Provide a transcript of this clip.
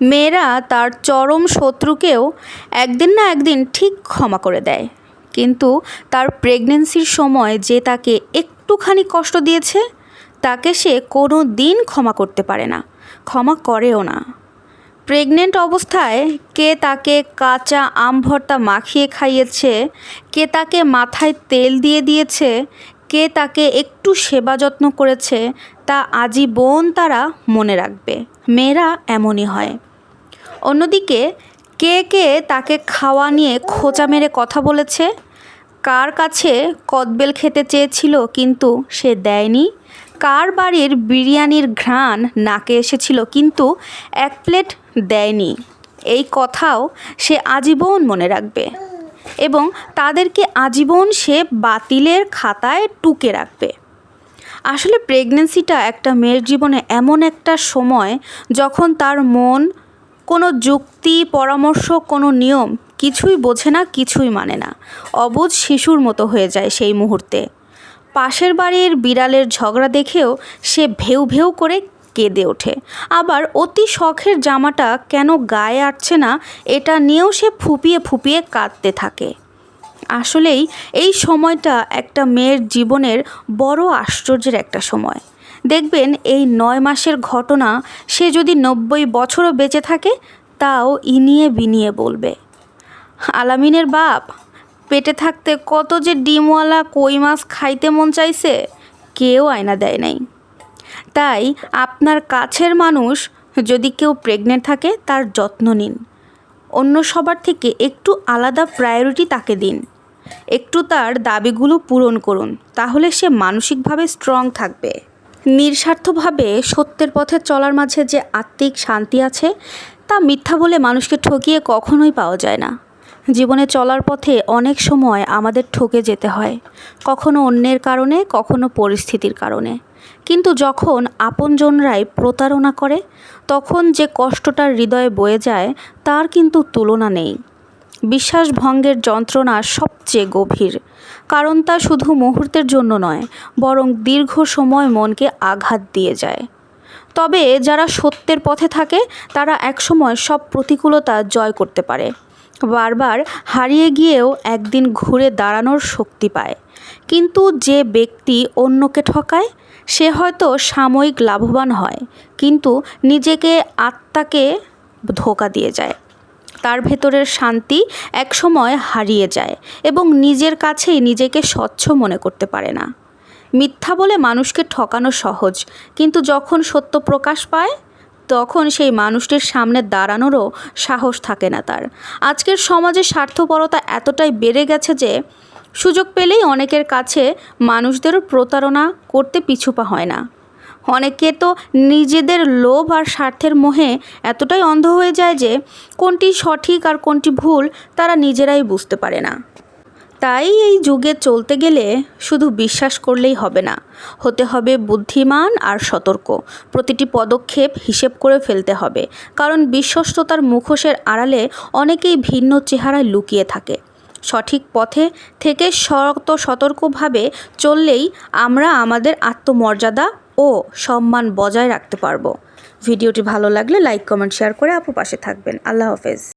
মেয়েরা তার চরম শত্রুকেও একদিন না একদিন ঠিক ক্ষমা করে দেয়। কিন্তু তার প্রেগনেন্সির সময় যে তাকে একটুখানি কষ্ট দিয়েছে, তাকে সে কোনো দিন ক্ষমা করতে পারে না, ক্ষমা করেও না। প্রেগনেন্ট অবস্থায় কে তাকে কাঁচা আম ভর্তা মাখিয়ে খাইয়েছে, কে তাকে মাথায় তেল দিয়ে দিয়েছে, কে তাকে একটু সেবা যত্ন করেছে, তা আজীবন তারা মনে রাখবে। মেয়েরা এমনই হয়। অন্যদিকে, কে কে তাকে খাওয়া নিয়ে খোঁচা মেরে কথা বলেছে? কার কাছে কদবেল খেতে চেয়েছিল কিন্তু সে দেয়নি? কার বাড়ির বিরিয়ানির ঘ্রাণ নাকে এসেছিল কিন্তু এক প্লেট দেয়নি? এই কথাও সে আজীবন মনে রাখবে এবং তাদেরকে আজীবন সে বাতিলের খাতায় টুকে রাখবে। আসলে প্রেগনেন্সিটা একটা মেয়ের জীবনে এমন একটা সময় যখন তার মন কোনো যুক্তি, পরামর্শ, কোনো নিয়ম কিছুই বোঝে না, কিছুই মানে না। অবুঝ শিশুর মতো হয়ে যায় সেই মুহূর্তে। পাশের বাড়ির বিড়ালের ঝগড়া দেখেও সে ভেউ ভেউ করে কেঁদে ওঠে। আবার অতি শখের জামাটা কেন গায়ে আটছে না, এটা নিয়েও সে ফুপিয়ে ফুপিয়ে কাঁদতে থাকে। আসলেই এই সময়টা একটা মেয়ের জীবনের বড় আশ্চর্যের একটা সময়। দেখবেন এই নয় মাসের ঘটনা সে যদি নব্বই বছরও বেঁচে থাকে, তাও ইনিয়ে বিনিয়ে বলবে। আলামিনের বাপ, পেটে থাকতে কত যে ডিমওয়ালা কই মাছ খাইতে মন চাইছে, কেউ আয়না দেয় নাই। তাই আপনার কাছের মানুষ যদি কেউ প্রেগনেন্ট থাকে, তার যত্ন নিন। অন্য সবার থেকে একটু আলাদা প্রায়োরিটি তাকে দিন। একটু তার দাবিগুলো পূরণ করুন, তাহলে সে মানসিকভাবে স্ট্রং থাকবে। নিঃস্বার্থভাবে সত্যের পথে চলার মাঝে যে আত্মিক শান্তি আছে, তা মিথ্যা বলে মানুষকে ঠকিয়ে কখনোই পাওয়া যায় না। জীবনে চলার পথে অনেক সময় আমাদের ঠকে যেতে হয়, কখনো অন্যের কারণে, কখনো পরিস্থিতির কারণে। কিন্তু যখন আপনজনরাই প্রতারণা করে, তখন যে কষ্টটা হৃদয়ে বয়ে যায়, তার কিন্তু তুলনা নেই। বিশ্বাসভঙ্গের যন্ত্রণা সবচেয়ে গভীর। কারণ তা শুধু মুহূর্তের জন্য নয়, বরং দীর্ঘ সময় মনকে আঘাত দিয়ে যায়। তবে যারা সত্যের পথে থাকে, তারা একসময় সব প্রতিকূলতা জয় করতে পারে। বারবার হারিয়ে গিয়েও একদিন ঘুরে দাঁড়ানোর শক্তি পায়। কিন্তু যে ব্যক্তি অন্যকে ঠকায়, সে হয়তো সাময়িক লাভবান হয়, কিন্তু নিজেকে আত্মাকে ধোকা দিয়ে যায়। তার ভেতরের শান্তি একসময় হারিয়ে যায় এবং নিজের কাছেই নিজেকে স্বচ্ছ মনে করতে পারে না। মিথ্যা বলে মানুষকে ঠকানো সহজ, কিন্তু যখন সত্য প্রকাশ পায়, তখন সেই মানুষটির সামনে দাঁড়ানোরও সাহস থাকে না তার। আজকের সমাজে স্বার্থপরতা এতটাই বেড়ে গেছে যে, সুযোগ পেলেই অনেকের কাছে মানুষদেরও প্রতারণা করতে পিছুপা হয় না। অনেকে তো নিজেদের লোভ আর স্বার্থের মোহে এতটাই অন্ধ হয়ে যায় যে কোনটি সঠিক আর কোনটি ভুল তারা নিজেরাই বুঝতে পারে না। তাই এই যুগে চলতে গেলে শুধু বিশ্বাস করলেই হবে না। হতে হবে বুদ্ধিমান আর সতর্ক। প্রতিটি পদক্ষেপ হিসেব করে ফেলতে হবে। কারণ বিশ্বস্ততার মুখোশের আড়ালে অনেকেই ভিন্ন চেহারায় লুকিয়ে থাকে। সঠিক পথে থেকে শত সতর্কভাবে চললেই আমরা আমাদের আত্মমর্যাদা ও সম্মান বজায় রাখতে পারব। ভিডিওটি ভালো লাগলে লাইক, কমেন্ট, শেয়ার করে আপু পাশে থাকবেন। আল্লাহ হাফেজ।